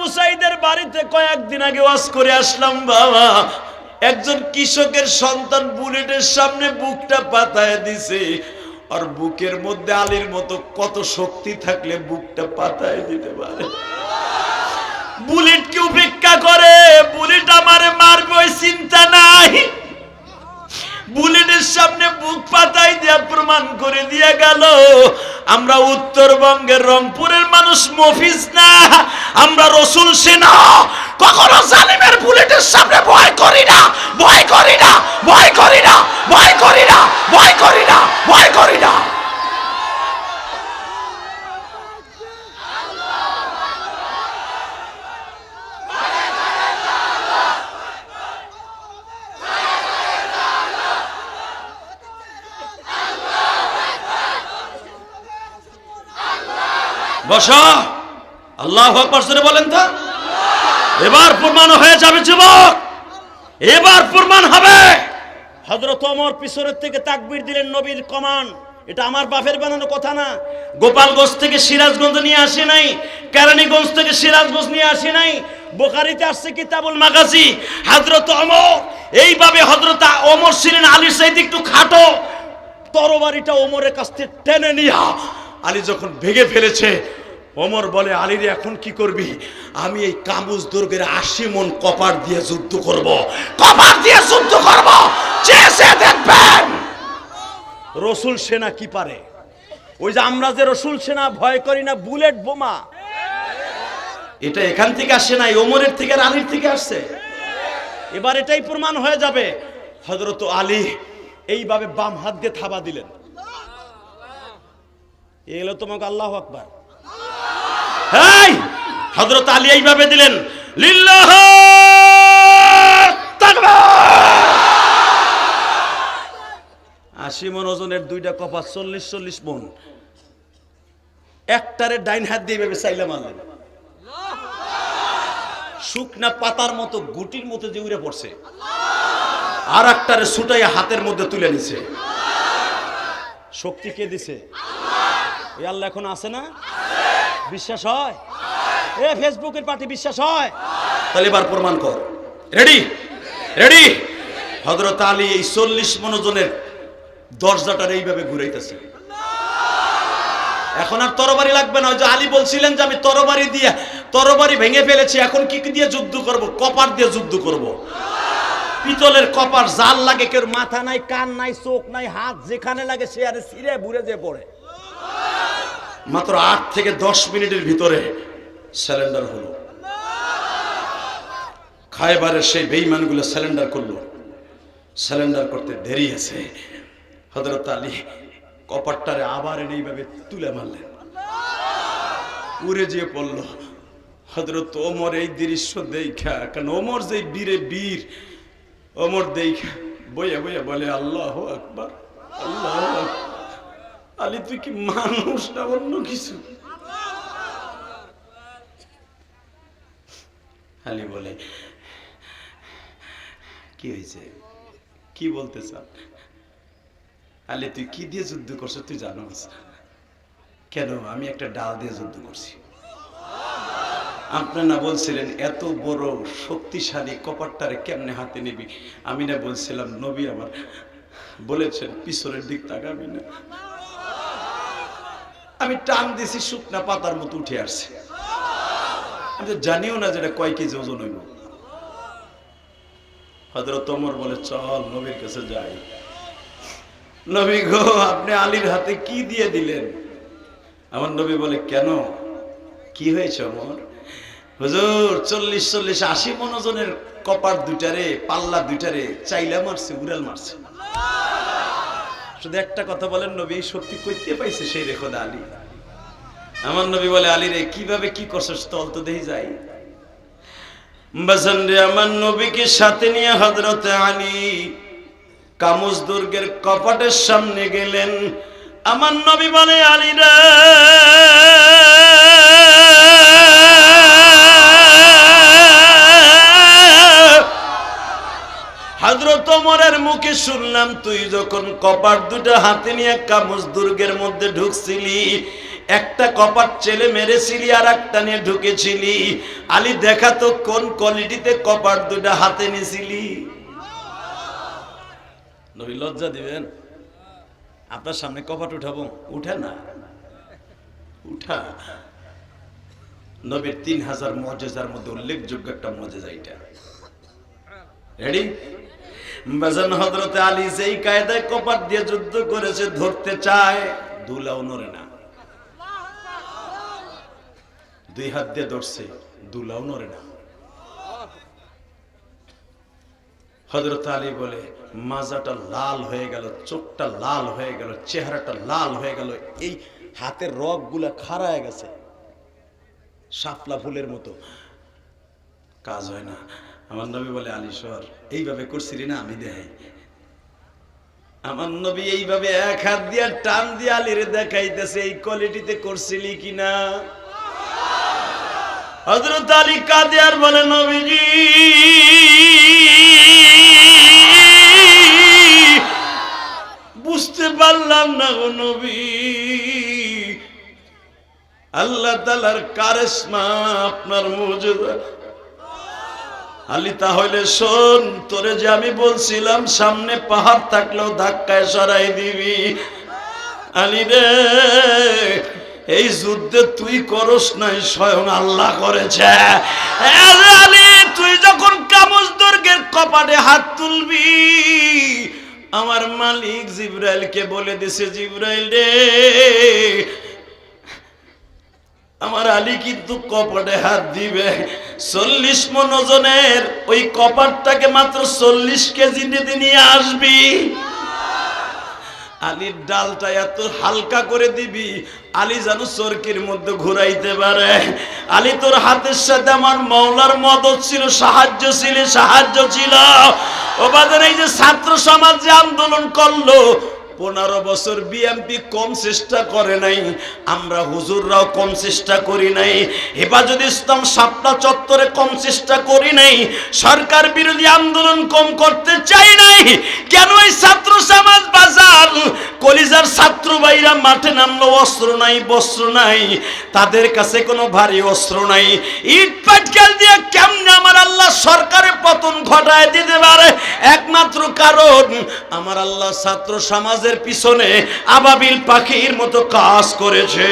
আবু সাইদের বাড়িতে কয়েকদিন আগে ওয়াজ করে আসলাম, বাবা। একজন কৃষকের সন্তান বুলেটের সামনে বুকটা পাতায় দিছে। আর বুকের মধ্যে আলীর মতো কত শক্তি থাকলে বুকটা পাতায় দিতে পারে। বুলেটকে উপেক্ষা করে, বুলেট আমারে মারবে, ওই চিন্তা নাই। বুলেটের সামনে বুক পাতায় দিয়া প্রমাণ করে দিয়ে গেল। আমরা উত্তরবঙ্গের রংপুরের মানুষ মফিজ না, আমরা রসুল সেনা। কখনো জালিমের বুলেটের সামনে ভয় করি না, ভয় করি না, ভয় করি না, ভয় করি না, ভয় করি না, ভয় করি না। বসা। আল্লাহ আকবার বলেন তো। এবার প্রমাণ হয়ে যাবে, যুবক। এবার প্রমাণ হবে। হযরত ওমর পিছনের থেকে তাকবীর দিলেন নবীর কমান। এটা আমার বাপের বানানো কথা না। গোপালগঞ্জ থেকে সিরাজগঞ্জ নিয়ে আসে নাই। কেরানীগঞ্জ থেকে সিরাজগঞ্জ নিয়ে আসে নাই। বোখারিতে আসছে কিতাবুল মাগাজি। হযরত ওমর, এইভাবে হযরত ওমর ছিলেন আলীর সাইদ একটু খাটো। তরবারিটা ওমরের কাছ থেকে টেনে নিয়া আলী যখন ভেঙে ফেলেছে ওমর বলে, আলীর, এখন কি করবি? আমি এই কামুজ দুর্গের আশি মন কপার দিয়ে যুদ্ধ করব। কপার দিয়ে যুদ্ধ করব! দেখবেন! রসুল সেনা কি পারে? ওই যে আমরা যে রসুল সেনা, ভয় করি না, বুলেট বোমা। এটা এখান থেকে আসে নাই ওমরের থেকে আর আলীর থেকে আসছে। এবার এটাই প্রমাণ হয়ে যাবে। হজরত আলী এইভাবে বাম হাত দিয়ে থাবা দিলেন। এলো তোমাকে আল্লাহ আকবার। এই হজরত আলী এইভাবে দিলেন, লিল্লাহ আশি মন ওজনের দুইটা কপা চল্লিশ চল্লিশ মন। একটারে ডাইন হাত দিয়ে ভেবে চাইলে মারলেন। শুকনা পাতার মতো, গুটির মতো যে উড়ে পড়ছে আর একটারে ছুটাইয়া হাতের মধ্যে তুলে নিছে। শক্তি কে দিছে? আল্লাহ এখন আছে না? বিশ্বাস হয়? এ ফেসবুকের পার্টি বিশ্বাস হয়? তাহলে এবার প্রমাণ কর। রেডি রেডি হজরত আলী এই চল্লিশ মনোজনের দরজাটার এইভাবে ঘুরাইতেছে। এখন আর তরবারি লাগবে না, ওই যে আলী বলছিলেন যে আমি তরবারি দিয়ে, তরবারি ভেঙে ফেলেছি, এখন কি দিয়ে যুদ্ধ করব? কপার দিয়ে যুদ্ধ করব। পিতলের কপার জাল লাগে, কেউ মাথা নাই, কান নাই, চোখ নাই, হাত যেখানে লাগে সে আরে ছিঁড়ে বুড়ে যে পড়ে। মাত্র আট থেকে দশ মিনিটের ভিতরে স্যালেন্ডার হলো। খায়বারের সেই বেইমানগুলো স্যালেন্ডার করল। স্যালেন্ডার করতে দেরি আছে। হজরত আলী কপারটারে আবার এনে এইভাবে তুলে মারলেন। উড়ে যেয়ে পড়ল। হজরত ওমর এই দৃশ্য দেখা কারণ ওমর যে বীরে বীর, ওমর দেখা বইয়া বইয়া বলে, আল্লাহ আকবার, আল্লাহ আলী তুই কি মানুষ না অন্য কিছু? আলী বলে, কি হয়েছে? কি বলতে চান আলে, তুই কি দিয়ে যুদ্ধ করছ তুই জানোস? কেন? আমি একটা ডাল দিয়ে যুদ্ধ করছি। আপনার না বলছিলেন এত বড় শক্তিশালী কপারটারে কেমনে হাতে নিবি? আমি না বলছিলাম, নবী আমার বলেছেন, পিছনের দিক তাকাবি না। আমি টান দিছি, শুকনা পাতার মতো উঠে আসছে। আমি তো জানিও না যেটা কয় কেজি ওজন হইব। হজরত তোমর বলে, চল নবীর কাছে যাই। নবী গো, আপনি আলীর হাতে কি দিয়ে দিলেন? আমার নবী বলে, কেন? কি হয়েছে আমার হুজুর, চল্লিশ চল্লিশ আশি মনোজনের কপার দুটারে পাল্লা দুটারে চাইলা মারছে, উড়াল মারছে। শুধু একটা কথা বলেন, নবী এই শক্তি করতে পাইছে সেই রেখো আলী? আমার নবী বলে, আলী রে, কীভাবে কি করছ তল তো দেই যাই। বাজান রে, আমার নবীকে সাথে নিয়ে হজরত আলী কামুজ দুর্গের কপাটের সামনে গেলেন। আমার নবী বলে, আলী রে হাজরত ওমরের মুখে শুনলাম, তুই যখন কপাট দুটো হাতে নিয়ে কামুজ দুর্গের মধ্যে ঢুকছিলি, একটা কপাট ছেলে মেরেছিলি আর একটা নিয়ে ঢুকেছিলি, আলী দেখা তো কোন কোয়ালিটিতে কপাট দুটা হাতে নিয়েছিলি? নবী লজ্জা দিবেন? আপনার সামনে কপাট উঠাবো? উঠে না। উঠা। নবীর তিন হাজার মজেজার মধ্যে উল্লেখযোগ্য একটা মজেজা এটা। রেডি বাজান হজরতে আলী যেই কায়দায় কপাট দিয়ে যুদ্ধ করেছে, ধরতে চায়, দুলাও নড়ে না। দুই হাত দিয়ে ধরছে, দুলাও নড়ে না। হজরত আলী বলে, মাজাটা লাল হয়ে গেল, চোখটা লাল হয়ে গেল, চেহারাটা লাল হয়ে গেল, এই হাতের রগগুলা খাড়ায় গেছে, শাপলা ফুলের মতো। কাজ হয় না। আমার নবী বলে আলিশ্বর এইভাবে করছিলি না আমি দেখাই। আমার নবী এইভাবে এক হাত দিয়া টান দিয়ে আলিরে দেখাইতেছে, এই কোয়ালিটিতে করছিলি কিনা হজরত আলী বলে, নবীজি, বুঝতে পারলাম না গো নবী। আল্লাহ তালার কারেসমা আপনার মজুদা আলী, তাহলে শোন, তোরে যে আমি বলছিলাম, সামনে পাহাড় থাকলেও ধাক্কায় সরাই দিবি। আলী রে, এই যুদ্ধে তুই করস নাই, স্বয়ং আল্লাহ করেছে। তুই যখন কামজ দুর্গের কপাটে হাত তুলবি, আমার মালিক জিব্রাইলকে বলে দিছে, জিব্রাইল রে আমার আলী কিন্তু কপাটে হাত দিবে। চল্লিশ মন ওজনের ওই কপাটটাকে মাত্র চল্লিশ কেজি নিতে নিয়ে আসবি। আলীর ডালটা এত হালকা করে দিবি, আলী যেন চরকির মধ্যে ঘুরাইতে পারে। আলী তোর হাতের সাথে আমার মৌলার মদত ছিল, সাহায্য ছিল সাহায্য ছিল। ও বাজারে এই যে ছাত্র সমাজ যে আন্দোলন করল পনেরো বছর বিএমপি কম চেষ্টা করে নাই, আমরা হুজুররাও কম চেষ্টা করি নাই। হেফাজত ইসলাম সাপটা চত্বরে কম চেষ্টা করি নাই, সরকার বিরোধী আন্দোলন কম করতে চাই নাই, কেন এই ছাত্র সমাজ বাজার? কলিজার ছাত্র ভাইরা মাঠে নামলো, অস্ত্র নাই, বস্ত্র নাই, তাদের কাছে কোনো ভারী অস্ত্র নাই। ইট পাটকেল দিয়ে কেমনে আমার আল্লাহ সরকারের পতন ঘটায় দিতে পারে? একমাত্র কারণ, আমার আল্লাহ ছাত্র সমাজের পিছনে আবাবিল পাখির মতো কাজ করেছে।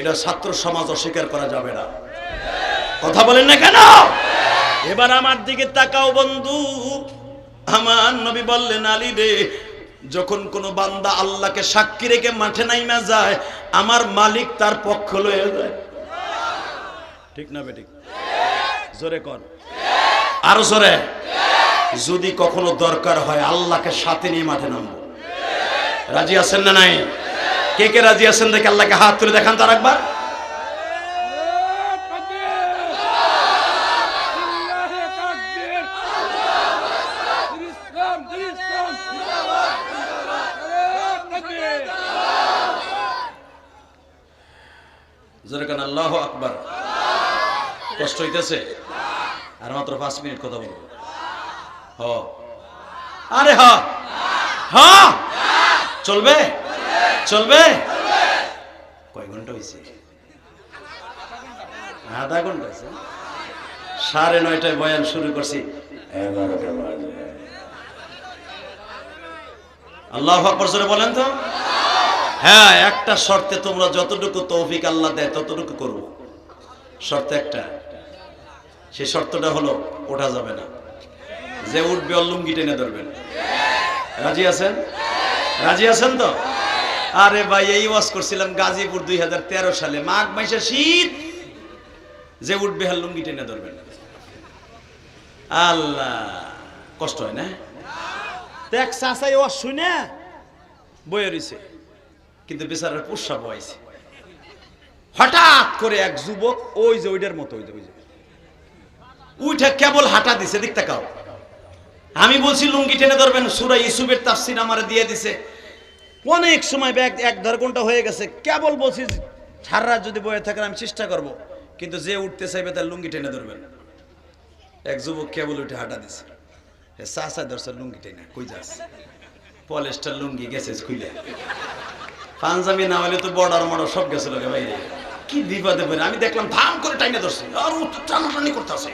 এটা ছাত্র সমাজ অস্বীকার করা যাবে না। কথা বলেন না কেন? এবার আমার দিকে তাকাও বন্ধু। আমার নবী বললেন, আলী রে, যখন কোন বান্দা আল্লাহকে সাক্ষী রেখে মাঠে নাইমা যায়, আমার মালিক তার পক্ষ লয়ে যায়। ঠিক না বেঠিক? জোরে কর আরও জোরে। যদি কখনো দরকার হয়, আল্লাহকে সাথে নিয়ে মাঠে নামবো। রাজি আছেন না নাই? কে কে রাজি আছেন দেখে আল্লাহকে হাত তুলে দেখান তার একবার আল্লাহ আকবার। কষ্ট হইতেছে? আর মাত্র পাঁচ মিনিট কথা বলব। হ। আরে হ। হ। চলবে? চলবে? কয় ঘণ্টা হয়েছে আধা ঘণ্টা হয়েছে সাড়ে নয়টায় বয়ান শুরু করছি। আল্লাহ আকবর বলেন তো। হ্যাঁ একটা শর্তে তোমরা যতটুকু তৌফিক আল্লাহ দেয় ততটুকু করব শর্ত একটা। সেই শর্তটা হলো ওঠা যাবে না। যে উঠবে ওর টেনে ধরবেন। রাজি আছেন? রাজি আছেন তো? আরে ভাই, এই ওয়াজ করছিলাম গাজীপুর দুই হাজার তেরো সালে। মাঘ মাসে শীত। যে উঠবে হার লুঙ্গি টেনে ধরবেন। আল্লাহ, কষ্ট হয় না? দেখ, চাচাই ওয়াজ শুনে বয়ে রইছে। কিন্তু বেচারার পোষা বয়সে। হঠাৎ করে এক যুবক, ওই যে ওইটার মতো, ওই যে ওই যে। উইটা কেবল হাঁটা দিছে, দিক তাকাও। আমি বলছি, লুঙ্গি টেনে ধরবেন, সুরা ইসুবের তাফসির আমার দিয়ে দিছে। অনেক সময় ব্যাগ এক দেড় ঘণ্টা হয়ে গেছে, কেবল বলছি, সারা যদি বয়ে থাকেন, আমি চেষ্টা করব। কিন্তু যে উঠতে চাইবে, তার লুঙ্গি টেনে ধরবেন। এক যুবক কেবল উঠে হাঁটা দিছে। চা চা ধরছে, লুঙ্গি টেনে, কই যাস? পলেস্টার লুঙ্গি গেছে খুলে পাঞ্জাবি না হলে তো বর্ডার মর্ডার সব গেছে লোকে বাইরে। কি বিপদে পড়ে, আমি দেখলাম ধাম করে টাইনে ধরছে। আর ও তো টানাটানি করতেছে।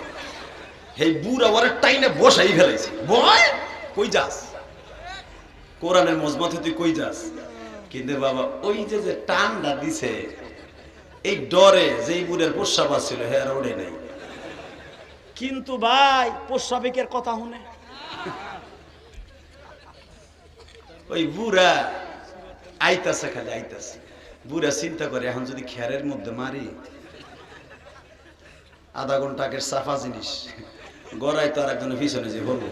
এই বুড়া ওরে টাইনে বসাই ফেলাইছে। বয় কই যাস? কোরআনের মজমতে তুই কই যাস? কিন্তু বাবা ওই যে যে টানটা দিছে এই ডরে যেই বুড়ের প্রস্রাব ছিল হ্যাঁ ওড়ে নাই। কিন্তু ভাই প্রস্রাবিকের কথা শুনে। ওই বুড়া আইতাছে খালি আইতাছে। বুড়া চিন্তা করে এখন যদি খেরের মধ্যে মারি আধা ঘণ্টা আগের সাফা জিনিস। গড়াই তো আর একজনের পিছনে যে হলো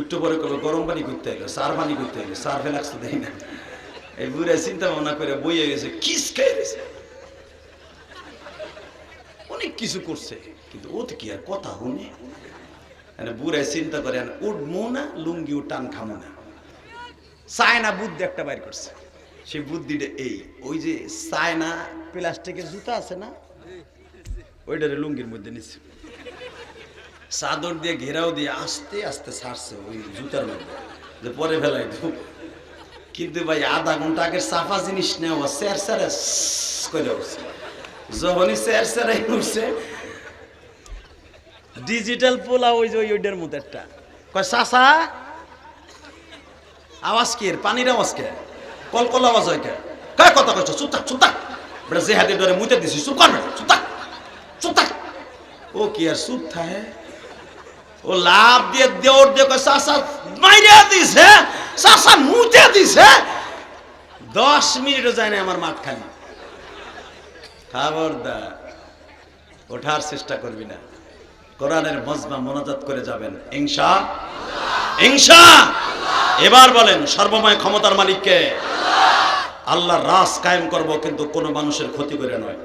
একটু পরে করল গরম পানি করতে এলো, সার পানি করতে এলো, সার ফেলাক্স দেই না। এই বুড়া চিন্তা ভাবনা করে বইয়ে গেছে, কিস খেয়ে গেছে অনেক কিছু করছে, কিন্তু ও তো কি আর কথা শুনে? মানে বুড়ায় চিন্তা করে উঠবো না, লুঙ্গি টান খামো না। চায়না বুদ্ধি একটা বাইর করছে। সেই বুদ্ধিটা এই, ওই যে চায়না প্লাস্টিকের জুতা আছে না, ওইটারে লুঙ্গির মধ্যে নিচ্ছে। চাদর দিয়ে ঘেরাও দিয়ে আস্তে আস্তে ছাড়ছে ওই জুতার মধ্যে। যে পরে ফেলাই দেব। কিন্তু ভাই, আধা ঘণ্টা আগের সাফা জিনিস নেওয়া, স্যার স্যার করে উঠছে। যখনই স্যার স্যারাই উঠছে ডিজিটাল পোলা ওই যে ওই ওইটার মধ্যে একটা। কয় চাষা আওয়াজ কি পানির আওয়াজ কে? কল কল আওয়াজ হয় কে? কায় কথা কইছ? চুপ থাক বেটা যে হাতে ধরে মুইতে দিছি, চুপ কর চুপ থাক। ও কি আর চুপ থাকে? ও লাভ দিয়ে দেওর দিয়ে চাষা মাইরে দিছে চাষা মুতে দিছে। দশ মিনিটও যায় না আমার মাঠ খালি খবরদার, ওঠার চেষ্টা করবি না। কোরআনের মজমা মনোজাত করে যাবেন। ইনশা ইনশা। এবার বলেন, সর্বময় ক্ষমতার মালিককে। আল্লাহর রাস কায়েম করব, কিন্তু কোনো মানুষের ক্ষতি করে নয়।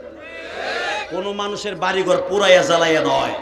কোনো মানুষের বাড়িঘর পুরাইয়া জ্বালাইয়া নয়।